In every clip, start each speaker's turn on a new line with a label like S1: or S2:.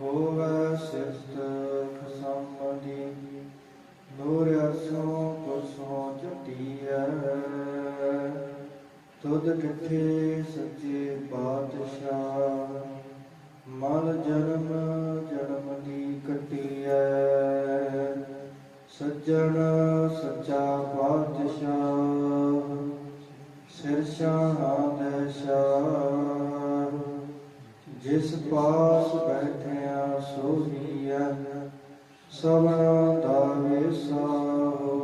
S1: ਹੋਵੇ ਸਿਫਤ ਖਸਮਦੀ ਨੂਰ ਅਸੋਂ ਕੁਸੋਂ ਜਟੀਐ। ਤੁਧ ਕਿਥੇ ਸੱਚੇ ਪਾਤਸ਼ਾਹ ਮਨ ਜਨਮ ਜਨਮ ਦੀ ਕਟੀਐ। ਸੱਜਣ ਸੱਚਾ ਪਾਤਸ਼ਾਹ ਸਿਰ ਸ਼ਾਹਾਂ ਸ਼ਾਹ ਜਿਸ ਪਾਸ ਬੈਠੇ ਸੋਹੀਐ ਸਭਨਾ ਦਾ ਵਿਸਾਹੋ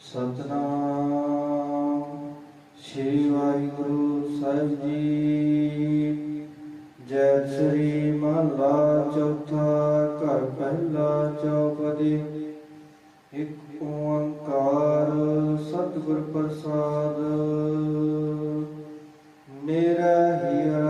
S1: ਸਤਨਾਮ ਸ਼੍ਰੀ ਵਾਹਿਗੁਰੂ ਸਾਹਿਬ ਜੀ। ਜੈ ਸ੍ਰੀ ਮਹਲਾ ਚੌਥਾ ਘਰ ਪਹਿਲਾ ਚੌਪਦੀ। ਇੱਕ ਓੰਕਾਰ ਸਤਿਗੁਰ ਪ੍ਰਸਾਦ। ਮੇਰਾ ਹੀਰਾ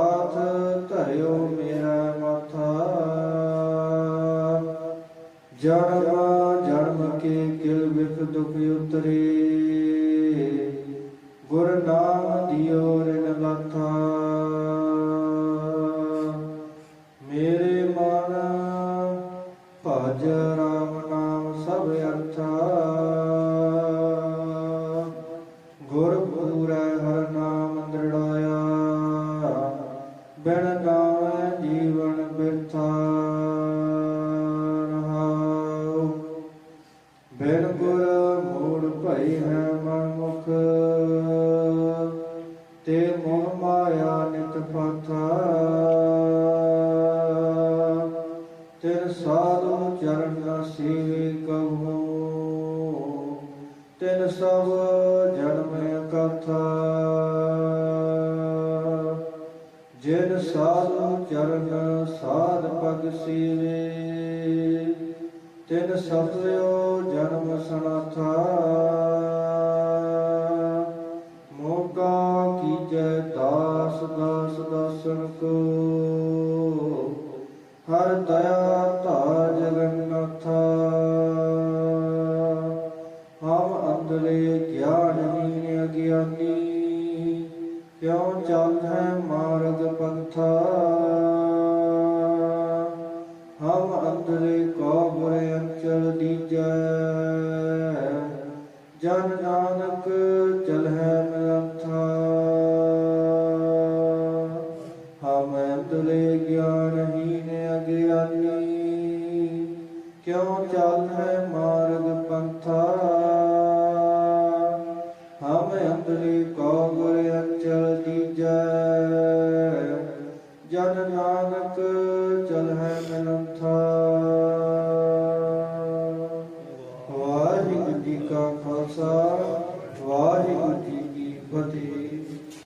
S1: ਜਨਮ ਜਨਮ ਕੇ ਕਿਲ ਵਿਖ ਦੁਖ ਉਤਰੇ। ਗੁਰ ਨਾਮ ਦਿਓ ਰਿਨ ਲਾਥਾ। ਮੇਰੇ ਮਨ ਭਜ ਰਾਮ ਨਾਮ ਸਭ ਅਰਥਾ। ਗੁਰ ਪੂਰੈ ਹਰ ਨਾਮ ਦ੍ਰਿੜਾਇਆ। ਬਿਨ ਨਾਮੈ ਬਿਨ ਗੁਰ ਮੂੜ ਭਈ ਹੈ ਮਨ ਮੁਖ ਤੇ ਮੋਹ ਮਾਇਆ ਨਿਤ ਪਾਥਾ। ਤਿਨ ਸਾਧੂ ਚਰਨ ਨ ਸੇਵੇ ਕਹੋ। ਤਿਨ ਸਭ ਜਨਮ ਕਥਾ। ਜਿਨ ਸਾਧੂ ਚਰਨ ਸਾਧ ਪਗ ਸੇਵੇ। ਤਿਨ ਸਤਿਓ ਜਨਮ ਸਨਾਥਾ। ਮੋਗਾ ਕੀਜੈ ਦਾਸ ਦਾਸ ਦਾਸਨ ਕੋ ਹਰ ਦਇਆ ਧਾ ਜਗਨਨਾਥਾ ਹਮ ਅੰਧਲੇ ਗਿਆਨਹੀਨ ਅਗਿਆਨੀ। ਕਿਉ ਚੱਲ ਮਾਰਗ ਪੰਥਾ ਜਨ ਨਾਨਕ ਚਲਹਿ ਮਿਲੰਥਾ ਹਮ ਅੰਧਲੇ ਗਿਆਨਹੀਨ ਅਗਿਆਨੀ। ਕਿਉ ਹੈ ਮਾਰਗ ਪੰਥਾ? ਹਮ ਅੰਤਲੇ ਕੋ ਗੁਰ ਅੰਚਲ ਦੀਜੈ ਜਨ ਨਾਨਕ ਚਲ vamos a